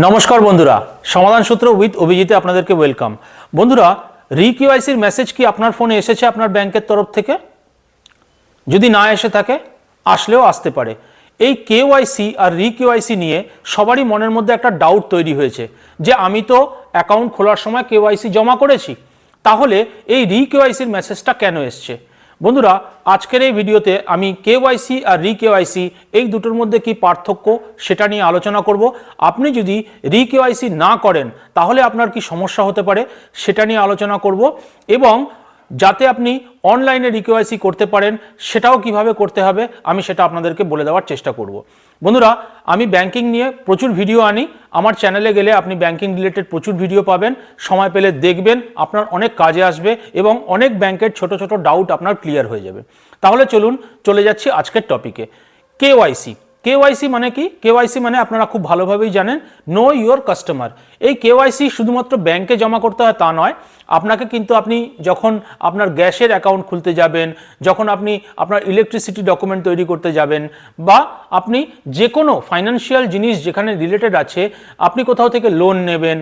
নমস্কার বন্ধুরা, সমাধান সূত্র উইথ অভিজিতে আপনাদেরকে ওয়েলকাম বন্ধুরা রিকিউআইসির মেসেজ কি আপনার ফোনে এসেছে আপনার ব্যাংকের তরফ থেকে? যদি না এসে থাকে, আসলেও আসতে পারে। এই কেওয়াইসি আর রিকিউআইসি নিয়ে সবারই মনের মধ্যে একটা ডাউট তৈরি হয়েছে, যে আমি তো অ্যাকাউন্ট খোলার সময় কেওয়াইসি জমা করেছি, তাহলে এই রিকিউআইসির মেসেজটা কেন এসছে? বন্ধুরা, আজকের এই ভিডিওতে আমি কেওয়াইসি আর রিকেওয়াইসি এই দুটোর মধ্যে কি পার্থক্য সেটা নিয়ে আলোচনা করব। আপনি যদি রিকেওয়াইসি না করেন, তাহলে আপনার কি সমস্যা হতে পারে সেটা নিয়ে আলোচনা করব এবং যাতে আপনি অনলাইনে রিকেওয়াইসি করতে পারেন, সেটাও কীভাবে করতে হবে, আমি সেটা আপনাদেরকে বলে দেওয়ার চেষ্টা করব। বন্ধুরা, আমি ব্যাংকিং নিয়ে প্রচুর ভিডিও আনি। আমার চ্যানেলে গেলে আপনি ব্যাংকিং রিলেটেড প্রচুর ভিডিও পাবেন। সময় পেলে দেখবেন, আপনার অনেক কাজে আসবে এবং অনেক ব্যাংকের ছোট ছোট ডাউট আপনার ক্লিয়ার হয়ে যাবে। তাহলে চলুন, চলে যাচ্ছি আজকের টপিকে কেওয়াইসি কেওয়াইসি মানে কি? কেওয়াইসি মানে আপনারা খুব ভালোভাবেই জানেন নো ইউর কাস্টমার এই কেওয়াইসি শুধুমাত্র ব্যাংকে জমা করতে হয় তা নয়, আপনাকে কিন্তু আপনি যখন আপনার গ্যাসের অ্যাকাউন্ট খুলতে যাবেন, যখন আপনি আপনার ইলেকট্রিসিটি ডকুমেন্ট তৈরি করতে যাবেন, বা আপনি যে কোনো ফাইন্যান্সিয়াল জিনিস যেখানে রিলেটেড আছে, আপনি কোথাও থেকে লোন নেবেন,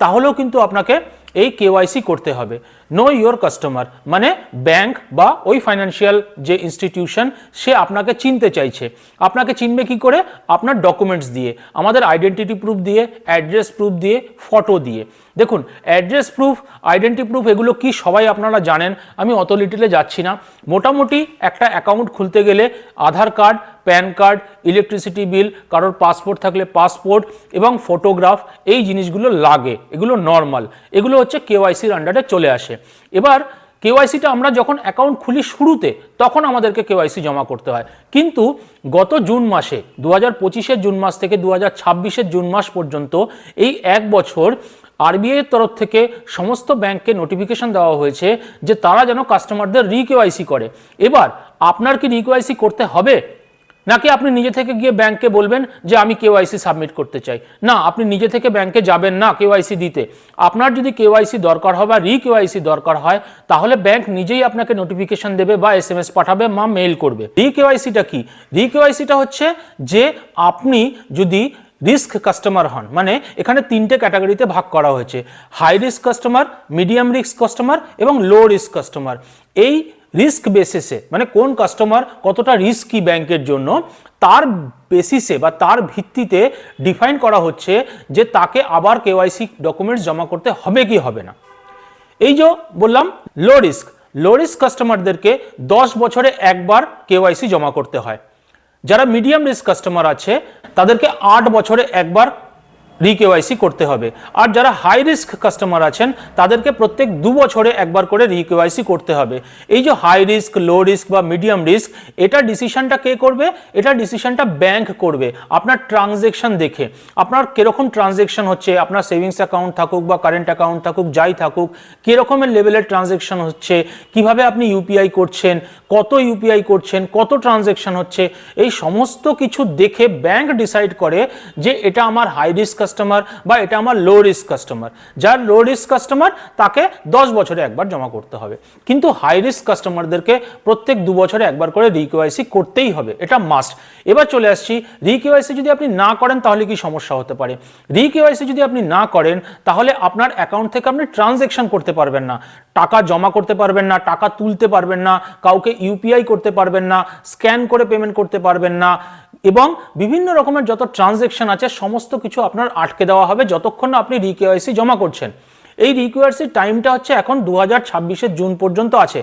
তাহলেও কিন্তু আপনাকে এই কেওয়াইসি করতে হবে। নো ইয়োর কাস্টমার মানে ব্যাংক বা ওই ফাইন্যান্সিয়াল যে ইনস্টিটিউশন সে আপনাকে চিনতে চাইছে। আপনাকে চিনবে কি করে? আপনার ডকুমেন্টস দিয়ে, আমাদের আইডেন্টিটি প্রুফ দিয়ে অ্যাড্রেস প্রুফ দিয়ে ফটো দিয়ে। দেখুন অ্যাড্রেস প্রুফ আইডেন্টি প্রুফ এগুলো কি সবাই আপনারা জানেন? আমি অত লিটেলে যাচ্ছি না। মোটামুটি একটা অ্যাকাউন্ট খুলতে গেলে Aadhaar card PAN card electricity bill কারোর পাসপোর্ট থাকলে পাসপোর্ট এবং ফটোগ্রাফ এই জিনিসগুলো লাগে। এগুলো নর্মাল এগুলো হচ্ছে কেওয়াইসির আন্ডারে চলে আসে। এবার কেওয়াইসিটা আমরা যখন অ্যাকাউন্ট খুলি শুরুতে, তখন আমাদেরকে কেওয়াইসি জমা করতে হয়। কিন্তু গত জুন মাসে দু হাজার জুন মাস থেকে দু হাজার জুন মাস পর্যন্ত, এই এক বছর আরবিআই এর তরফ থেকে সমস্ত ব্যাংককে নোটিফিকেশন দেওয়া হয়েছে যে তারা যেন কাস্টমারদের রিকেওয়াইসি করে। এবার আপনার কি রিকেওয়াইসি করতে হবে? নাকি আপনি নিজে থেকে গিয়ে ব্যাংকে বলবেন যে আমি কেওয়াইসি সাবমিট করতে চাই? না, আপনি নিজে থেকে ব্যাংকে যাবেন না কেওয়াইসি দিতে। আপনার যদি কেওয়াইসি দরকার হয় বা রি কেওয়াইসি দরকার হয়, তাহলে ব্যাংক নিজেই আপনাকে নোটিফিকেশন দেবে বা এস এম এস পাঠাবে বা মেল করবে। রি কেওয়াইসিটা কি? রি কেওয়াইসিটা হচ্ছে যে আপনি যদি রিস্ক কাস্টমার হন। মানে এখানে তিনটে ক্যাটাগরিতে ভাগ করা হয়েছে। High risk customer medium risk customer এবং লো রিস্ক কাস্টমার এই রিস্ক বেসিসে মানে কোন কাস্টমার কতটা রিস্কি ব্যাংকের জন্য, তার বেসিসে বা তার ভিত্তিতে ডিফাইন করা হচ্ছে যে তাকে আবার কেওয়াইসি ডকুমেন্টস জমা করতে হবে কি হবে না। এই যে বললাম লো রিস্ক লো রিস্ক কাস্টমারদেরকে দশ বছরে একবার কেওয়াইসি জমা করতে হয়। যারা মিডিয়াম রিস্ক কাস্টমার আছে তাদেরকে আট বছরে একবার রিকেওয়াইসি করতে হবে। আর যারা হাই রিস্ক কাস্টমার আছেন, তাদেরকে প্রত্যেক দু বছরে একবার করে রিকেওয়াইসি করতে হবে। এই যে হাই রিস্ক লো রিস্ক বা মিডিয়াম রিস্ক এটা ডিসিশনটা কে করবে? এটা ডিসিশনটা ব্যাংক করবে। আপনার ট্রানজেকশন দেখে। আপনার কীরকম ট্রানজেকশন হচ্ছে? আপনার সেভিংস অ্যাকাউন্ট থাকুক বা কারেন্ট অ্যাকাউন্ট থাকুক, যাই থাকুক, কীরকমের লেভেলের ট্রানজেকশন হচ্ছে? কীভাবে আপনি ইউপিআই করছেন? কত ইউপিআই করছেন? কত ট্রানজেকশন হচ্ছে? এই সমস্ত কিছু দেখে ব্যাংক ডিসাইড করে যে এটা আমার হাই রিস্ক কাস্টমার বা এটা আমার লো রিস্ক কাস্টমার যার লো রিস্ক কাস্টমার তাকে দশ বছরে একবার জমা করতে হবে। কিন্তু হাই রিস্ক কাস্টমারদেরকে প্রত্যেক দু বছরে একবার করে রিকেওয়াইসি করতেই হবে। এটা মাস্ট এবার চলে আসছি রিকেওয়াইসি যদি আপনি না করেন তাহলে কি সমস্যা হতে পারে? রিকেওয়াইসি যদি আপনি না করেন, তাহলে আপনার অ্যাকাউন্ট থেকে আপনি ট্রানজেকশন করতে পারবেন না। টাকা জমা করতে পারবেন না, টাকা তুলতে পারবেন না, কাউকে ইউপিআই করতে পারবেন না স্ক্যান করে পেমেন্ট করতে পারবেন না এবং বিভিন্ন রকমের যত ট্রানজেকশন আছে, সমস্ত কিছু আপনার আটকে দেওয়া হবে যতক্ষণ না আপনি রিকেওয়াইসি জমা করছেন। এই রিকোয়ার্সির টাইমটা হচ্ছে এখন দু হাজার জুন পর্যন্ত আছে।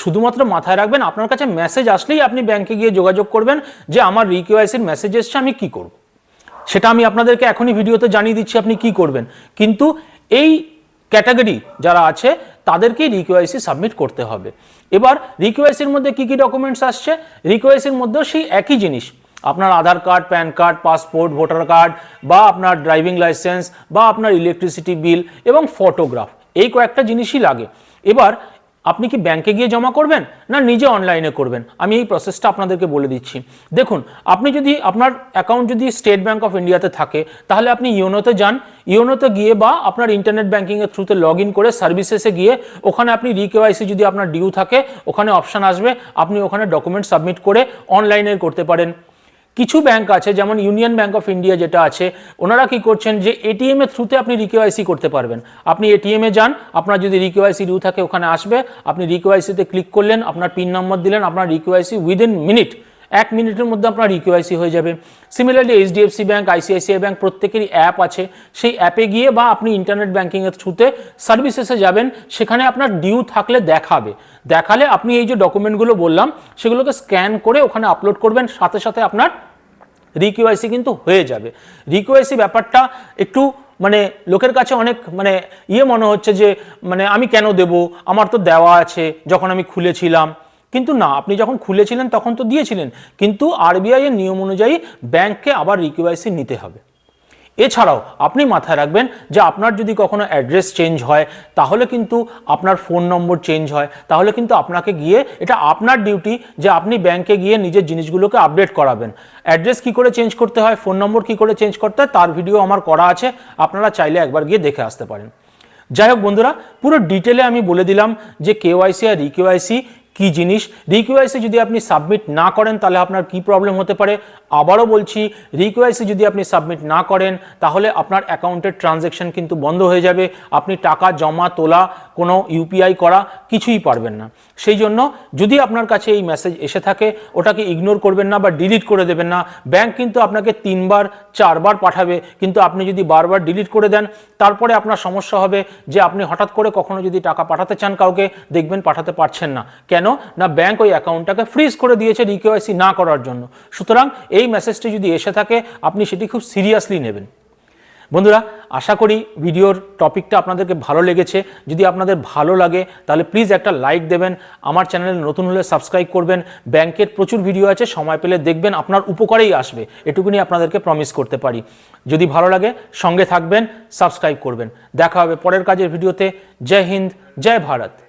শুধুমাত্র মাথায় রাখবেন, আপনার কাছে মেসেজ আসলেই আপনি ব্যাংকে গিয়ে যোগাযোগ করবেন যে আমার রিকেওয়াইসির মেসেজ এসছে, আমি কি করব? সেটা আমি আপনাদেরকে এখনই ভিডিওতে জানিয়ে দিচ্ছি আপনি কি করবেন। কিন্তু এই ক্যাটাগরি যারা আছে, তাদেরকেই রিকোয়াইসি সাবমিট করতে হবে। এবার রিকোয়াইসির মধ্যে কি কি ডকুমেন্টস আসছে? রিকোয়াইসির মধ্যেও সেই একই জিনিস। আপনার Aadhaar card, PAN card, passport, voter card, বা আপনার ড্রাইভিং লাইসেন্স, বা আপনার ইলেকট্রিসিটি বিল এবং ফটোগ্রাফ এই কয়েকটা জিনিসই লাগে। এবার, আপনি কি ব্যাংকে গিয়ে জমা করবেন, না নিজে অনলাইনে করবেন? আমি এই প্রসেসটা আপনাদেরকে বলে দিচ্ছি। দেখুন, আপনি যদি, আপনার অ্যাকাউন্ট যদি স্টেট ব্যাঙ্ক অফ ইন্ডিয়াতে থাকে, তাহলে আপনি ইউনোতে যান। ইউনোতে গিয়ে বা আপনার ইন্টারনেট ব্যাংকিংয়ের থ্রুতে লগ ইন করে সার্ভিসেসে গিয়ে, ওখানে আপনি রিকেওয়াইসি যদি আপনার ডিউ থাকে, ওখানে অপশান আসবে, আপনি ওখানে ডকুমেন্ট সাবমিট করে অনলাইনে করতে পারেন। কিছু ব্যাংক আছে, যেমন ইউনিয়ন ব্যাংক অফ ইন্ডিয়া যেটা আছে, ওনারা কি করছেন যে এটিএম এর থ্রুতে আপনি রিকেওয়াইসি করতে পারবেন। আপনি এটিএম এ যান, আপনার যদি রিকেওয়াইসি ডিউ থাকে ওখানে আসবে, আপনি রিকেওয়াইসিতে ক্লিক করলেন, আপনার পিন নম্বর দিলেন, আপনার রিকেওয়াইসি উইদিন মিনিট এক মিনিটের মধ্যে আপনার রিকেওয়াইসি হয়ে যাবে। Similarly HDFC bank ICICI bank প্রত্যেকেরই অ্যাপ আছে। সেই অ্যাপে গিয়ে বা আপনি ইন্টারনেট ব্যাংকিংয়ের থ্রুতে সার্ভিসেসে যাবেন। সেখানে আপনার ডিউ থাকলে দেখাবে। দেখালে আপনি এই যে ডকুমেন্টগুলো বললাম, সেগুলোকে স্ক্যান করে ওখানে আপলোড করবেন। সাথে সাথে আপনার রিকিউআইসি কিন্তু হয়ে যাবে। রিকিউআইসি ব্যাপারটা একটু মানে লোকের কাছে অনেক মানে ইয়ে মনে হচ্ছে যে মানে আমি কেন দেব? আমার তো দেওয়া আছে। যখন আমি খুলেছিলাম কিন্তু না, আপনি যখন খুলেছিলেন তখন তো দিয়েছিলেন, কিন্তু আরবিআই এর নিয়ম অনুযায়ী ব্যাংককে আবার রিকিউআইসি নিতে হবে। এছাড়াও আপনি মাথায় রাখবেন যে আপনার যদি কখনো অ্যাড্রেস চেঞ্জ হয়, তাহলে কিন্তু আপনার ফোন নম্বর চেঞ্জ হয়, তাহলে কিন্তু আপনাকে গিয়ে এটা আপনার ডিউটি যে আপনি ব্যাংকে গিয়ে নিজের জিনিসগুলোকে আপডেট করাবেন। অ্যাড্রেস কি করে চেঞ্জ করতে হয় ফোন নম্বর কি করে চেঞ্জ করতে হয়, তার ভিডিও আমার করা আছে, আপনারা চাইলে একবার গিয়ে দেখে আসতে পারেন। যাই হোক বন্ধুরা, পুরো ডিটেলে আমি বলে দিলাম যে কেওয়াইসি আর রিকেওয়াইসি কি জিনিস? রিকিউআইসি যদি আপনি সাবমিট না করেন তাহলে আপনার কি প্রবলেম হতে পারে? আবারও বলছি রিকিউআইসি যদি আপনি সাবমিট না করেন, তাহলে আপনার অ্যাকাউন্টের ট্রানজ্যাকশন কিন্তু বন্ধ হয়ে যাবে। আপনি টাকা জমা, তোলা, কোনো ইউপিআই করা কিছুই পারবেন না। সেই জন্য যদি আপনার কাছে এই মেসেজ এসে থাকে, ওটাকে ইগনোর করবেন না বা ডিলিট করে দেবেন না। ব্যাংক কিন্তু আপনাকে তিনবার, চারবার পাঠাবে। কিন্তু আপনি যদি বারবার ডিলিট করে দেন, তারপরে আপনার সমস্যা হবে যে আপনি হঠাৎ করে কখনো যদি টাকা পাঠাতে চান কাউকে, দেখবেন পাঠাতে পারছেন না। কেন? না ব্যাংক ওই অ্যাকাউন্টটাকে ফ্রিজ করে দিয়েছে রিকেওয়াইসি না করার জন্য। সুতরাং এই মেসেজটি যদি এসে থাকে, আপনি সেটি খুব সিরিয়াসলি নেবেন। বন্ধুরা, আশা করি ভিডিওর টপিকটা আপনাদেরকে ভালো লেগেছে। যদি আপনাদের ভালো লাগে, তাহলে প্লিজ একটা লাইক দেবেন। আমার চ্যানেলে নতুন হলে সাবস্ক্রাইব করবেন। ব্যাংকের প্রচুর ভিডিও আছে, সময় পেলে দেখবেন আপনার উপকারেই আসবে। এটুকুনি আপনাদেরকে প্রমিস করতে পারি। যদি ভালো লাগে, সঙ্গে থাকবেন সাবস্ক্রাইব করবেন। দেখা হবে পরের কাজের ভিডিওতে জয় হিন্দ, জয় ভারত।